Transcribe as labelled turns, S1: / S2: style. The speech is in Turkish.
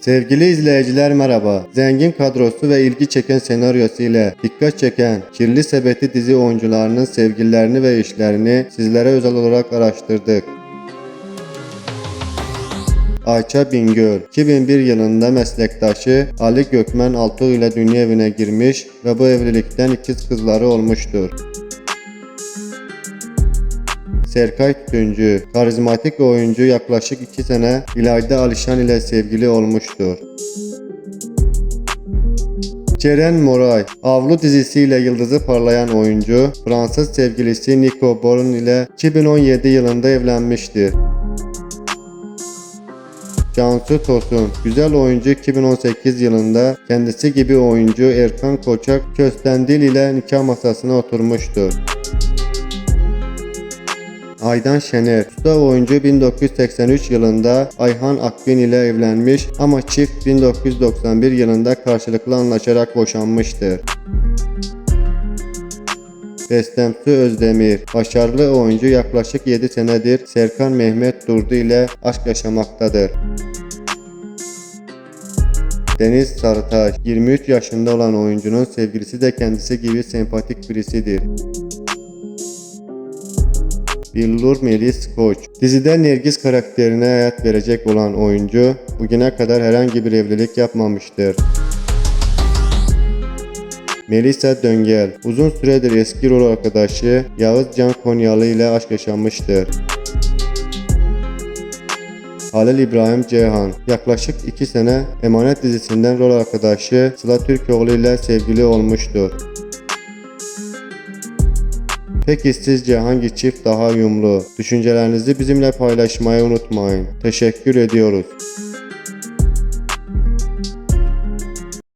S1: Sevgili izleyiciler merhaba. Zengin kadrosu ve ilgi çeken senaryosu ile dikkat çeken Kirli Sepeti dizi oyuncularının sevgililerini ve işlerini sizlere özel olarak araştırdık. Ayça Bingöl 2001 yılında meslektaşı Ali Gökmen Altuğ ile dünya evine girmiş ve bu evlilikten ikiz kızları olmuştur. Serkay Tütüncü, karizmatik oyuncu yaklaşık 2 sene İlayda Alişan ile sevgili olmuştur. Ceren Moray, Avlu dizisiyle yıldızı parlayan oyuncu, Fransız sevgilisi Nico Born ile 2017 yılında evlenmiştir. Cansu Tosun, güzel oyuncu 2018 yılında kendisi gibi oyuncu Erkan Koçak Köstendil ile nikah masasına oturmuştur. Aydan Şener, usta oyuncu 1983 yılında Ayhan Akgün ile evlenmiş ama çift 1991 yılında karşılıklı anlaşarak boşanmıştır. Bestemsu Özdemir, başarılı oyuncu yaklaşık 7 senedir Serkan Mehmet Durdu ile aşk yaşamaktadır. Deniz Sarıtaş, 23 yaşında olan oyuncunun sevgilisi de kendisi gibi sempatik birisidir. Billur Melis Koç. Dizide Nergis karakterine hayat verecek olan oyuncu bugüne kadar herhangi bir evlilik yapmamıştır. Melisa Döngel uzun süredir eski rol arkadaşı Yağız Can Konyalı ile aşk yaşamıştır. Halil İbrahim Ceyhan yaklaşık 2 sene Emanet dizisinden rol arkadaşı Sıla Türkoğlu ile sevgili olmuştur. Peki sizce hangi çift daha uyumlu? Düşüncelerinizi bizimle paylaşmayı unutmayın. Teşekkür ediyoruz.